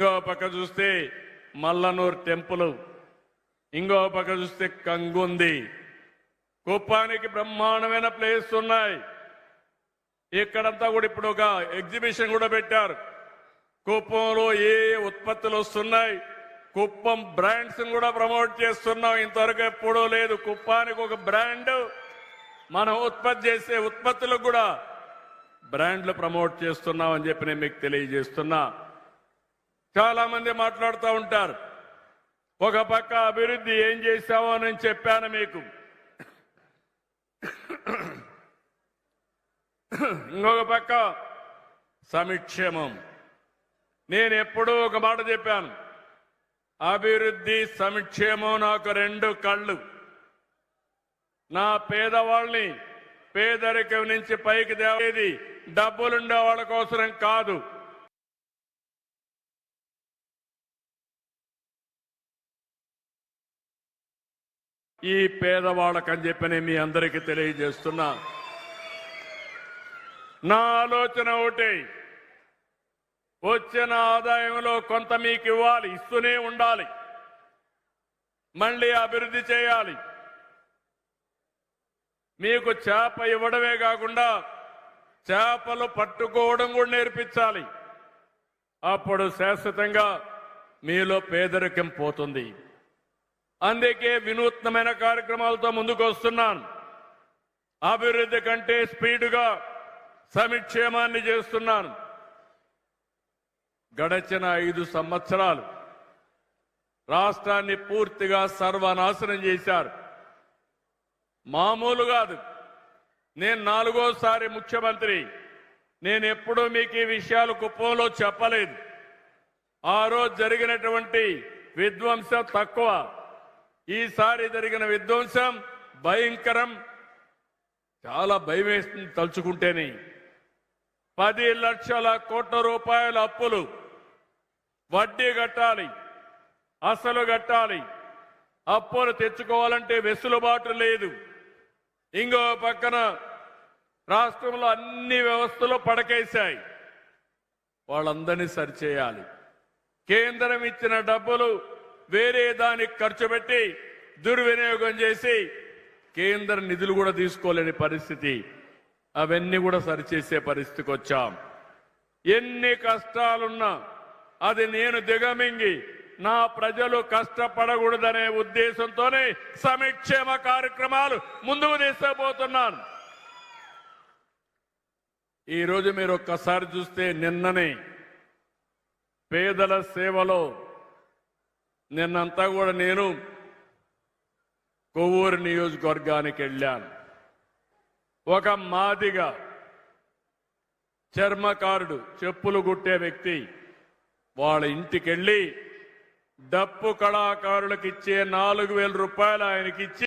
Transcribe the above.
ఇంకో పక్క చూస్తే మల్లనూరు టెంపుల్ ఇంకో పక్క చూస్తే కంగుంది. కుప్పానికి బ్రహ్మాండమైన ప్లేస్ ఉన్నాయి. ఇక్కడంతా కూడా ఇప్పుడు ఒక ఎగ్జిబిషన్ కూడా పెట్టారు. కుప్పంలో ఏ ఉత్పత్తులు వస్తున్నాయి? కుప్పం బ్రాండ్స్ కూడా ప్రమోట్ చేస్తున్నాం. ఇంతవరకు ఎప్పుడూ లేదు. కుప్పానికి ఒక బ్రాండ్ మనం ఉత్పత్తి చేసే ఉత్పత్తులకు కూడా బ్రాండ్లు ప్రమోట్ చేస్తున్నాం అని చెప్పి నేను మీకు తెలియజేస్తున్నా. చాలా మంది మాట్లాడుతూ ఉంటారు. ఒక పక్క అభివృద్ధి ఏం చేశావో నేను చెప్పాను మీకు. ఇంకొక పక్క సమిక్షేమం నేను ఎప్పుడూ ఒక మాట చెప్పాను. అభివృద్ధి సంక్షేమం నాకు రెండు కళ్ళు. నా పేదవాళ్ళని పేదరికం నుంచి పైకి తేవేది డబ్బులుండే వాళ్ళ కోసరం కాదు. ఈ పేదవాళ్ళకని చెప్పి నేను మీ అందరికీ తెలియజేస్తున్నా. నా ఆలోచన ఒకటి. వచ్చిన ఆదాయంలో కొంత మీకు ఇవ్వాలి ఇస్తూనే ఉండాలి. మళ్ళీ అభివృద్ధి చేయాలి. మీకు చేప ఇవ్వడమే కాకుండా చేపలు పట్టుకోవడం కూడా నేర్పించాలి. అప్పుడు శాశ్వతంగా మీలో పేదరికం పోతుంది. అందుకే వినూత్నమైన కార్యక్రమాలతో ముందుకు వస్తున్నాను అభివృద్ధి కంటే స్పీడ్గా సమిక్షేమాన్ని చేస్తున్నాను. గడచిన ఐదు సంవత్సరాలు రాష్ట్రాన్ని పూర్తిగా సర్వనాశనం చేశారు. మామూలు కాదు. నేను నాలుగోసారి ముఖ్యమంత్రి. నేను ఎప్పుడూ మీకు ఈ విషయాలు కుప్పంలో చెప్పలేదు. ఆ రోజు జరిగినటువంటి విధ్వంసం తక్కువ. ఈసారి జరిగిన విధ్వంసం భయంకరం చాలా భయం వేస్తుంది తలుచుకుంటేనే. పది లక్షల కోట్ల రూపాయల అప్పులు వడ్డీ కట్టాలి అసలు కట్టాలి. అప్పులు తెచ్చుకోవాలంటే వెసులుబాటు లేదు. ఇంకో పక్కన రాష్ట్రంలో అన్ని వ్యవస్థలు పడకేశాయి. వాళ్ళందరినీ సరిచేయాలి. కేంద్రం ఇచ్చిన డబ్బులు వేరే దానికి ఖర్చు పెట్టి దుర్వినియోగం చేసి కేంద్ర నిధులు కూడా తీసుకోలేని పరిస్థితి. అవన్నీ కూడా సరిచేసే పరిస్థితికి వచ్చాం. ఎన్ని కష్టాలున్నా అది నేను దిగమింగి నా ప్రజలు కష్టపడకూడదనే ఉద్దేశంతోనే సమిక్షేమ కార్యక్రమాలు ముందుకు తీసుకుపోతున్నాను. ఈరోజు మీరు ఒక్కసారి చూస్తే నిన్ననే పేదల సేవలో నిన్నంతా కూడా నేను కొవ్వూరు నియోజకవర్గానికి వెళ్ళాను. ఒక మాదిగా చర్మకారుడు చెప్పులు కుట్టే వ్యక్తి వాళ్ళ ఇంటికెళ్ళి డప్పు కళాకారులకు ఇచ్చే నాలుగు వేల రూపాయలు ఆయనకి ఇచ్చి